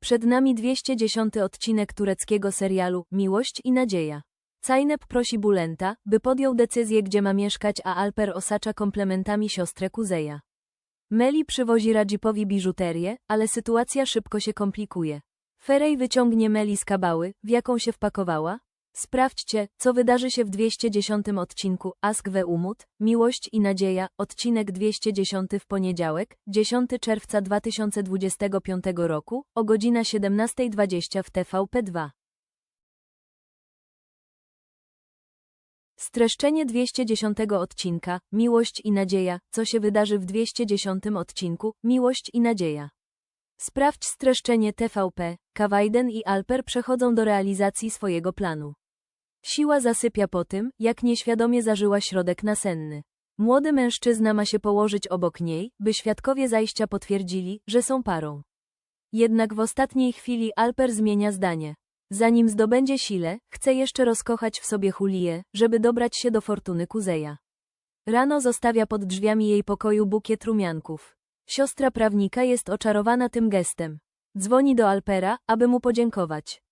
Przed nami 210 odcinek tureckiego serialu Miłość i Nadzieja. Cajnep prosi Bulenta, by podjął decyzję gdzie ma mieszkać a Alper osacza komplementami siostrę Kuzeja. Meli przywozi Radzipowi biżuterię, ale sytuacja szybko się komplikuje. Ferej wyciągnie Meli z kabały, w jaką się wpakowała. Sprawdźcie, co wydarzy się w 210 odcinku Ask we Umut, Miłość i Nadzieja, odcinek 210 w poniedziałek, 10 czerwca 2025 roku, o godzina 17.20 w TVP2. Streszczenie 210 odcinka Miłość i Nadzieja, co się wydarzy w 210 odcinku Miłość i Nadzieja. Sprawdź streszczenie TVP. Kawajden i Alper przechodzą do realizacji swojego planu. Siła zasypia po tym, jak nieświadomie zażyła środek nasenny. Młody mężczyzna ma się położyć obok niej, by świadkowie zajścia potwierdzili, że są parą. Jednak w ostatniej chwili Alper zmienia zdanie. Zanim zdobędzie sile, chce jeszcze rozkochać w sobie Julię, żeby dobrać się do fortuny Kuzeja. Rano zostawia pod drzwiami jej pokoju bukiet rumianków. Siostra prawnika jest oczarowana tym gestem. Dzwoni do Alpera, aby mu podziękować.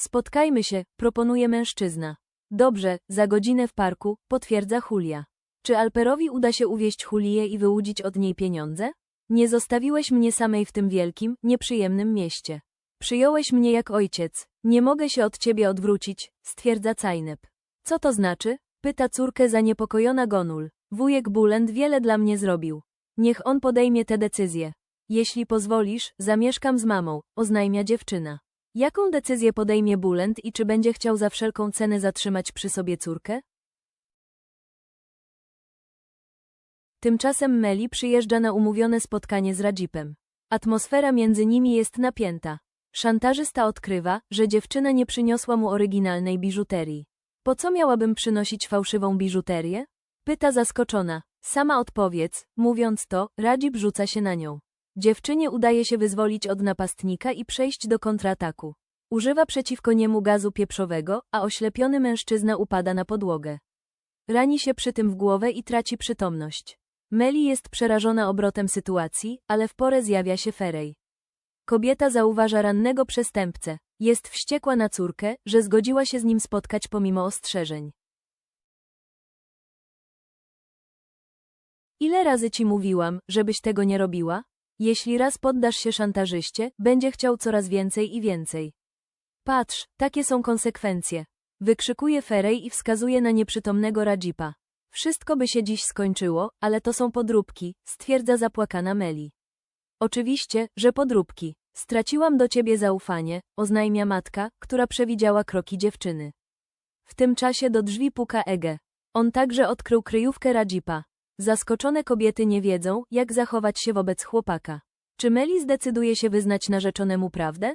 Spotkajmy się, proponuje mężczyzna. Dobrze, za godzinę w parku, potwierdza Julia. Czy Alperowi uda się uwieść Julię i wyłudzić od niej pieniądze? Nie zostawiłeś mnie samej w tym wielkim, nieprzyjemnym mieście. Przyjąłeś mnie jak ojciec. Nie mogę się od ciebie odwrócić, stwierdza Cajnep. Co to znaczy? Pyta córkę zaniepokojona Gonul. Wujek Bulend wiele dla mnie zrobił. Niech on podejmie tę decyzję. Jeśli pozwolisz, zamieszkam z mamą, oznajmia dziewczyna. Jaką decyzję podejmie Bulend i czy będzie chciał za wszelką cenę zatrzymać przy sobie córkę? Tymczasem Meli przyjeżdża na umówione spotkanie z Radzipem. Atmosfera między nimi jest napięta. Szantażysta odkrywa, że dziewczyna nie przyniosła mu oryginalnej biżuterii. Po co miałabym przynosić fałszywą biżuterię? Pyta zaskoczona. Sama odpowiedz, mówiąc to, Radzip rzuca się na nią. Dziewczynie udaje się wyzwolić od napastnika i przejść do kontrataku. Używa przeciwko niemu gazu pieprzowego, a oślepiony mężczyzna upada na podłogę. Rani się przy tym w głowę i traci przytomność. Meli jest przerażona obrotem sytuacji, ale w porę zjawia się Ferej. Kobieta zauważa rannego przestępcę. Jest wściekła na córkę, że zgodziła się z nim spotkać pomimo ostrzeżeń. Ile razy ci mówiłam, żebyś tego nie robiła? Jeśli raz poddasz się szantażyście, będzie chciał coraz więcej i więcej. Patrz, takie są konsekwencje. Wykrzykuje Ferej i wskazuje na nieprzytomnego Radzipa. Wszystko by się dziś skończyło, ale to są podróbki, stwierdza zapłakana Meli. Oczywiście, że podróbki. Straciłam do ciebie zaufanie, oznajmia matka, która przewidziała kroki dziewczyny. W tym czasie do drzwi puka Ege. On także odkrył kryjówkę Radzipa. Zaskoczone kobiety nie wiedzą, jak zachować się wobec chłopaka. Czy Meli zdecyduje się wyznać narzeczonemu prawdę?